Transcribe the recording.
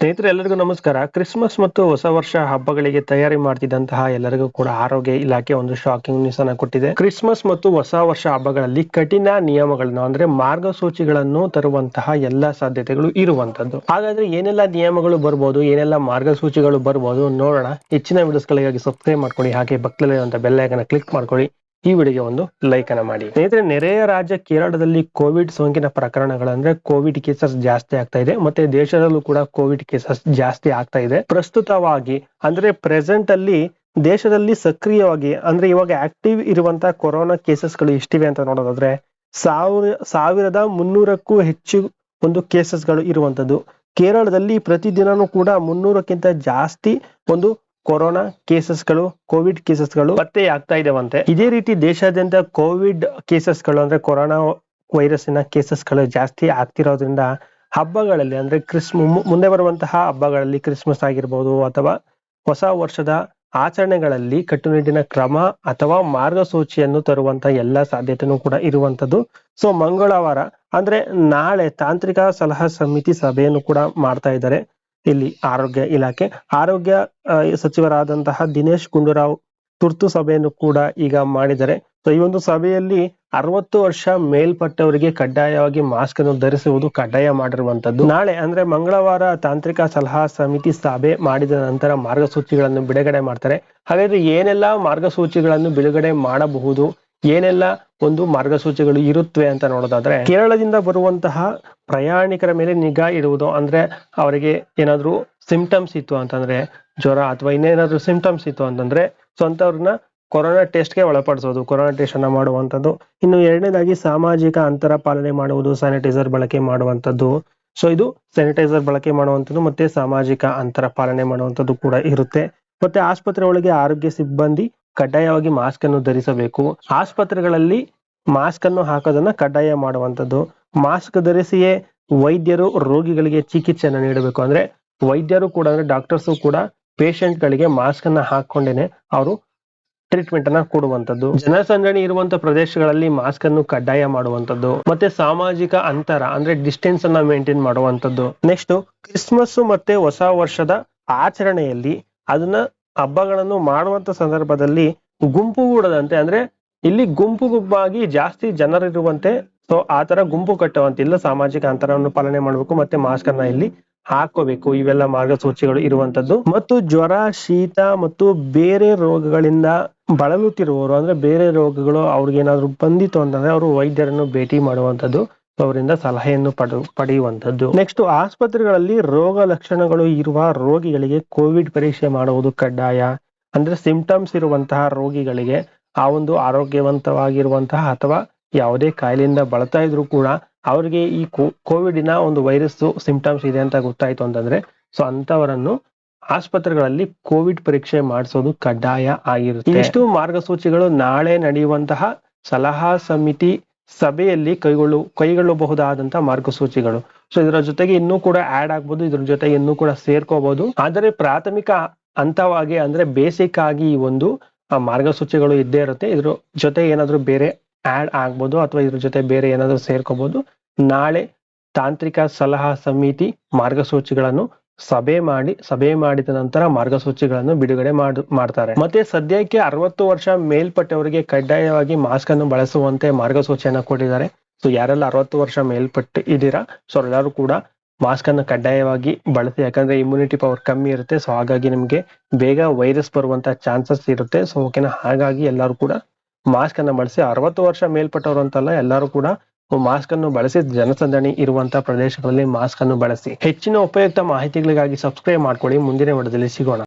ಸ್ನೇಹಿತರೆ, ಎಲ್ಲರಿಗೂ ನಮಸ್ಕಾರ. ಕ್ರಿಸ್ಮಸ್ ಮತ್ತು ಹೊಸ ವರ್ಷ ಹಬ್ಬಗಳಿಗೆ ತಯಾರಿ ಮಾಡ್ತಿದ್ದಂತಹ ಎಲ್ಲರಿಗೂ ಕೂಡ ಆರೋಗ್ಯ ಇಲಾಖೆ ಒಂದು ಶಾಕಿಂಗ್ ನ್ಯೂಸ್ ಅನ್ನ ಕೊಟ್ಟಿದೆ. ಕ್ರಿಸ್ಮಸ್ ಮತ್ತು ಹೊಸ ವರ್ಷ ಹಬ್ಬಗಳಲ್ಲಿ ಕಠಿಣ ನಿಯಮಗಳನ್ನು, ಅಂದ್ರೆ ಮಾರ್ಗಸೂಚಿಗಳನ್ನು ತರುವಂತಹ ಎಲ್ಲಾ ಸಾಧ್ಯತೆಗಳು ಇರುವಂತದ್ದು. ಹಾಗಾದ್ರೆ ಏನೆಲ್ಲ ನಿಯಮಗಳು ಬರ್ಬೋದು, ಏನೆಲ್ಲ ಮಾರ್ಗಸೂಚಿಗಳು ಬರ್ಬೋದು ನೋಡೋಣ. ಹೆಚ್ಚಿನ ವಿಡಿಯೋಸ್ಗಳಿಗಾಗಿ ಸಬ್ಸ್ಕ್ರೈಬ್ ಮಾಡ್ಕೊಳ್ಳಿ, ಹಾಗೆ ಪಕ್ಕದಲ್ಲಿರುವಂತಹ ಬೆಲ್ ಐಕನ್ ಕ್ಲಿಕ್ ಮಾಡ್ಕೊಳ್ಳಿ. ಈ ವಿಡಿಯೋಗೆ ಒಂದು ಲೈಕ್ ಅನ್ನ ಮಾಡಿ. ಸ್ನೇಹಿತರೆ, ನೆರೆಯ ರಾಜ್ಯ ಕೇರಳದಲ್ಲಿ ಕೋವಿಡ್ ಸೋಂಕಿನ ಪ್ರಕರಣಗಳಂದ್ರೆ ಕೋವಿಡ್ ಕೇಸಸ್ ಜಾಸ್ತಿ ಆಗ್ತಾ ಇದೆ, ಮತ್ತೆ ದೇಶದಲ್ಲೂ ಕೂಡ ಕೋವಿಡ್ ಕೇಸಸ್ ಜಾಸ್ತಿ ಆಗ್ತಾ ಇದೆ. ಪ್ರಸ್ತುತವಾಗಿ, ಅಂದ್ರೆ ಪ್ರೆಸೆಂಟ್ ಅಲ್ಲಿ ದೇಶದಲ್ಲಿ ಸಕ್ರಿಯವಾಗಿ, ಅಂದ್ರೆ ಇವಾಗ ಆಕ್ಟಿವ್ ಇರುವಂತಹ ಕೊರೋನಾ ಕೇಸಸ್ಗಳು ಎಷ್ಟಿವೆ ಅಂತ ನೋಡೋದಾದ್ರೆ, ಸಾವಿರ, ಸಾವಿರದ ಮುನ್ನೂರಕ್ಕೂ ಹೆಚ್ಚು ಒಂದು ಕೇಸಸ್ಗಳು ಇರುವಂತದ್ದು ಕೇರಳದಲ್ಲಿ ಪ್ರತಿದಿನನೂ ಕೂಡ ಮುನ್ನೂರಕ್ಕಿಂತ ಜಾಸ್ತಿ ಒಂದು ಕೊರೋನಾ ಕೇಸಸ್ಗಳು ಕೋವಿಡ್ ಕೇಸಸ್ಗಳು ಪತ್ತೆ ಆಗ್ತಾ ಇದಾವಂತೆ. ಇದೇ ರೀತಿ ದೇಶಾದ್ಯಂತ ಕೋವಿಡ್ ಕೇಸಸ್ಗಳು ಅಂದ್ರೆ ಕೊರೋನಾ ವೈರಸ್ಸಿನ ಕೇಸಸ್ಗಳು ಜಾಸ್ತಿ ಆಗ್ತಿರೋದ್ರಿಂದ ಹಬ್ಬಗಳಲ್ಲಿ ಅಂದ್ರೆ ಕ್ರಿಸ್, ಮು- ಮುಂದೆ ಬರುವಂತಹ ಹಬ್ಬಗಳಲ್ಲಿ ಕ್ರಿಸ್ಮಸ್ ಆಗಿರ್ಬೋದು ಅಥವಾ ಹೊಸ ವರ್ಷದ ಆಚರಣೆಗಳಲ್ಲಿ ಕಟ್ಟುನಿಟ್ಟಿನ ಕ್ರಮ ಅಥವಾ ಮಾರ್ಗಸೂಚಿಯನ್ನು ತರುವಂತ ಎಲ್ಲಾ ಸಾಧ್ಯತೆನೂ ಕೂಡ ಇರುವಂತದ್ದು ಸೊ ಮಂಗಳವಾರ ಅಂದ್ರೆ ನಾಳೆ ತಾಂತ್ರಿಕ ಸಲಹಾ ಸಮಿತಿ ಸಭೆಯನ್ನು ಕೂಡ ಮಾಡ್ತಾ ಇದ್ದಾರೆ. ಇಲ್ಲಿ ಆರೋಗ್ಯ ಇಲಾಖೆ. ಆರೋಗ್ಯ ಸಚಿವರಾದಂತಹ ದಿನೇಶ್ ಗುಂಡೂರಾವ್ ತುರ್ತು ಸಭೆಯನ್ನು ಕೂಡ ಈಗ ಮಾಡಿದ್ದಾರೆ. ಸೊ ಈ ಒಂದು ಸಭೆಯಲ್ಲಿ ಅರವತ್ತು ವರ್ಷ ಮೇಲ್ಪಟ್ಟವರಿಗೆ ಕಡ್ಡಾಯವಾಗಿ ಮಾಸ್ಕ್ ಅನ್ನು ಧರಿಸುವುದು ಕಡ್ಡಾಯ ಮಾಡಿರುವಂತದ್ದು ನಾಳೆ ಅಂದ್ರೆ ಮಂಗಳವಾರ ತಾಂತ್ರಿಕ ಸಲಹಾ ಸಮಿತಿ ಸಭೆ ಮಾಡಿದ ನಂತರ ಮಾರ್ಗಸೂಚಿಗಳನ್ನು ಬಿಡುಗಡೆ ಮಾಡ್ತಾರೆ. ಹಾಗಾದ್ರೆ ಏನೆಲ್ಲ ಮಾರ್ಗಸೂಚಿಗಳನ್ನು ಬಿಡುಗಡೆ ಮಾಡಬಹುದು? ಏನೆಲ್ಲ ಒಂದು ಮಾರ್ಗಸೂಚಿಗಳು ಇರುತ್ತವೆ ಅಂತ ನೋಡೋದಾದ್ರೆ, ಕೇರಳದಿಂದ ಬರುವಂತಹ ಪ್ರಯಾಣಿಕರ ಮೇಲೆ ನಿಗಾ ಇಡುವುದು ಅಂದ್ರೆ ಅವರಿಗೆ ಏನಾದ್ರೂ ಸಿಂಪ್ಟಮ್ಸ್ ಇತ್ತು ಅಂತಂದ್ರೆ ಜ್ವರ ಅಥವಾ ಇನ್ನೇನಾದ್ರೂ ಸಿಂಪ್ಟಮ್ಸ್ ಇತ್ತು ಅಂತಂದ್ರೆ ಸೊ ಅಂತವ್ರನ್ನ ಕೊರೋನಾ ಟೆಸ್ಟ್ಗೆ ಒಳಪಡಿಸೋದು, ಕೊರೋನಾ ಟೆಸ್ಟ್ ಅನ್ನ ಮಾಡುವಂಥದ್ದು. ಇನ್ನು ಎರಡನೇದಾಗಿ ಸಾಮಾಜಿಕ ಅಂತರ ಪಾಲನೆ ಮಾಡುವುದು ಸ್ಯಾನಿಟೈಸರ್ ಬಳಕೆ ಮಾಡುವಂತದ್ದು ಸೊ ಇದು ಸ್ಯಾನಿಟೈಸರ್ ಬಳಕೆ ಮಾಡುವಂತದ್ದು ಮತ್ತೆ ಸಾಮಾಜಿಕ ಅಂತರ ಪಾಲನೆ ಮಾಡುವಂತದ್ದು ಕೂಡ ಇರುತ್ತೆ. ಮತ್ತೆ ಆಸ್ಪತ್ರೆ ಒಳಗೆ ಆರೋಗ್ಯ ಸಿಬ್ಬಂದಿ ಕಡ್ಡಾಯವಾಗಿ ಮಾಸ್ಕ್ ಅನ್ನು ಧರಿಸಬೇಕು. ಆಸ್ಪತ್ರೆಗಳಲ್ಲಿ ಮಾಸ್ಕ್ ಅನ್ನು ಹಾಕೋದನ್ನ ಕಡ್ಡಾಯ ಮಾಡುವಂತದ್ದು ಮಾಸ್ಕ್ ಧರಿಸಿಯೇ ವೈದ್ಯರು ರೋಗಿಗಳಿಗೆ ಚಿಕಿತ್ಸೆಯನ್ನು ನೀಡಬೇಕು. ಅಂದ್ರೆ ವೈದ್ಯರು ಕೂಡ, ಅಂದ್ರೆ ಡಾಕ್ಟರ್ಸ್ ಕೂಡ ಪೇಷಂಟ್ ಗಳಿಗೆ ಮಾಸ್ಕ್ ಅನ್ನ ಹಾಕೊಂಡೇನೆ ಅವರು ಟ್ರೀಟ್ಮೆಂಟ್ ಅನ್ನ ಕೊಡುವಂತದ್ದು ಜನಸಂದಣಿ ಇರುವಂತ ಪ್ರದೇಶಗಳಲ್ಲಿ ಮಾಸ್ಕ್ ಅನ್ನು ಕಡ್ಡಾಯ ಮಾಡುವಂತದ್ದು ಮತ್ತೆ ಸಾಮಾಜಿಕ ಅಂತರ, ಅಂದ್ರೆ ಡಿಸ್ಟೆನ್ಸ್ ಅನ್ನ ಮೇಂಟೈನ್ ಮಾಡುವಂತದ್ದು ನೆಕ್ಸ್ಟ್ ಕ್ರಿಸ್ಮಸ್ ಮತ್ತೆ ಹೊಸ ವರ್ಷದ ಆಚರಣೆಯಲ್ಲಿ ಅದನ್ನ ಹಬ್ಬಗಳನ್ನು ಮಾಡುವಂತ ಸಂದರ್ಭದಲ್ಲಿ ಗುಂಪು ಕೂಡದಂತೆ ಅಂದ್ರೆ ಇಲ್ಲಿ ಗುಂಪು ಗುಂಪಾಗಿ ಜಾಸ್ತಿ ಜನರಿರುವಂತೆ ಸೊ ಆ ತರ ಗುಂಪು ಕಟ್ಟುವಂತಿಲ್ಲ ಸಾಮಾಜಿಕ ಅಂತರವನ್ನು ಪಾಲನೆ ಮಾಡಬೇಕು, ಮತ್ತೆ ಮಾಸ್ಕ್ ಅನ್ನ ಇಲ್ಲಿ ಹಾಕೋಬೇಕು ಇವೆಲ್ಲ ಮಾರ್ಗಸೂಚಿಗಳು ಇರುವಂತದ್ದು. ಮತ್ತು ಜ್ವರ, ಶೀತ ಮತ್ತು ಬೇರೆ ರೋಗಗಳಿಂದ ಬಳಲುತ್ತಿರುವವರು, ಅಂದ್ರೆ ಬೇರೆ ರೋಗಗಳು ಅವ್ರಿಗೆ ಏನಾದ್ರು ಬಂದಿತ್ತು ಅಂತಂದ್ರೆ ಅವರು ವೈದ್ಯರನ್ನು ಭೇಟಿ ಮಾಡುವಂತದ್ದು. ಅವರಿಂದ ಸಲಹೆಯನ್ನು ಪಡೆ ಪಡೆಯುವಂತದ್ದು ನೆಕ್ಸ್ಟ್ ಆಸ್ಪತ್ರೆಗಳಲ್ಲಿ ರೋಗ ಲಕ್ಷಣಗಳು ಇರುವ ರೋಗಿಗಳಿಗೆ ಕೋವಿಡ್ ಪರೀಕ್ಷೆ ಮಾಡುವುದು ಕಡ್ಡಾಯ. ಅಂದ್ರೆ ಸಿಂಪ್ಟಮ್ಸ್ ಇರುವಂತಹ ರೋಗಿಗಳಿಗೆ ಆ ಒಂದು ಆರೋಗ್ಯವಂತವಾಗಿರುವಂತಹ ಅಥವಾ ಯಾವುದೇ ಕಾಯಿಲೆಯಿಂದ ಬಳತಾ ಇದ್ರು ಕೂಡ ಅವರಿಗೆ ಈ ಕೋವಿಡಿನ ಒಂದು ವೈರಸ್ ಸಿಂಪ್ಟಮ್ಸ್ ಇದೆ ಅಂತ ಗೊತ್ತಾಯ್ತು ಅಂತಂದ್ರೆ, ಸೊ ಅಂತವರನ್ನು ಆಸ್ಪತ್ರೆಗಳಲ್ಲಿ ಕೋವಿಡ್ ಪರೀಕ್ಷೆ ಮಾಡಿಸೋದು ಕಡ್ಡಾಯ ಆಗಿರುತ್ತೆ. ಇಷ್ಟು ಮಾರ್ಗಸೂಚಿಗಳು ನಾಳೆ ನಡೆಯುವಂತಹ ಸಲಹಾ ಸಮಿತಿ ಸಭೆಯಲ್ಲಿ ಕೈಗೊಳ್ಳು ಕೈಗೊಳ್ಳಬಹುದಾದಂತಹ ಮಾರ್ಗಸೂಚಿಗಳು. ಸೊ ಇದರ ಜೊತೆಗೆ ಇನ್ನೂ ಕೂಡ ಆಡ್ ಆಗ್ಬೋದು, ಇದ್ರ ಜೊತೆ ಇನ್ನೂ ಕೂಡ ಸೇರ್ಕೋಬಹುದು ಆದರೆ ಪ್ರಾಥಮಿಕ ಹಂತವಾಗಿ ಅಂದ್ರೆ ಬೇಸಿಕ್ ಆಗಿ ಈ ಒಂದು ಮಾರ್ಗಸೂಚಿಗಳು ಇದ್ದೇ ಇರುತ್ತೆ. ಇದ್ರ ಜೊತೆ ಏನಾದ್ರೂ ಬೇರೆ ಆಡ್ ಆಗ್ಬೋದು ಅಥವಾ ಇದ್ರ ಜೊತೆ ಬೇರೆ ಏನಾದ್ರೂ ಸೇರ್ಕೋಬಹುದು ನಾಳೆ ತಾಂತ್ರಿಕ ಸಲಹಾ ಸಮಿತಿ ಮಾರ್ಗಸೂಚಿಗಳನ್ನು ಸಭೆ ಮಾಡಿ, ಸಭೆ ಮಾಡಿದ ನಂತರ ಮಾರ್ಗಸೂಚಿಗಳನ್ನು ಬಿಡುಗಡೆ ಮಾಡ್, ಮಾಡ್ತಾರೆ. ಮತ್ತೆ ಸದ್ಯಕ್ಕೆ ಅರವತ್ತು ವರ್ಷ ಮೇಲ್ಪಟ್ಟವರಿಗೆ ಕಡ್ಡಾಯವಾಗಿ ಮಾಸ್ಕ್ ಅನ್ನು ಬಳಸುವಂತೆ ಮಾರ್ಗಸೂಚಿಯನ್ನು ಕೊಟ್ಟಿದ್ದಾರೆ. ಸೊ ಯಾರೆಲ್ಲ ಅರವತ್ತು ವರ್ಷ ಮೇಲ್ಪಟ್ಟು ಇದ್ದೀರಾ? ಸೊ ಎಲ್ಲರೂ ಕೂಡ ಮಾಸ್ಕ್ ಅನ್ನು ಕಡ್ಡಾಯವಾಗಿ ಬಳಸಿ, ಯಾಕಂದ್ರೆ ಇಮ್ಯುನಿಟಿ ಪವರ್ ಕಮ್ಮಿ ಇರುತ್ತೆ. ಸೊ ಹಾಗಾಗಿ ನಿಮ್ಗೆ ಬೇಗ ವೈರಸ್ ಬರುವಂತ ಚಾನ್ಸಸ್ ಇರುತ್ತೆ. ಸೊ ಓಕೆನಾ ಹಾಗಾಗಿ ಎಲ್ಲರೂ ಕೂಡ ಮಾಸ್ಕ್ ಅನ್ನ ಬಳಸಿ, ಅರವತ್ತು ವರ್ಷ ಮೇಲ್ಪಟ್ಟವರು ಅಂತಲ್ಲ, ಎಲ್ಲರೂ ಕೂಡ ಮಾಸ್ಕ್ ಅನ್ನು ಬಳಸಿ ಜನಸಂದಣಿ ಇರುವಂತಹ ಪ್ರದೇಶಗಳಲ್ಲಿ ಮಾಸ್ಕ್ ಅನ್ನು ಬಳಸಿ. ಹೆಚ್ಚಿನ ಉಪಯುಕ್ತ ಮಾಹಿತಿಗಳಿಗಾಗಿ ಸಬ್ಸ್ಕ್ರೈಬ್ ಮಾಡ್ಕೊಳ್ಳಿ. ಮುಂದಿನ ವಿಡಿಯೋದಲ್ಲಿ ಸಿಗೋಣ.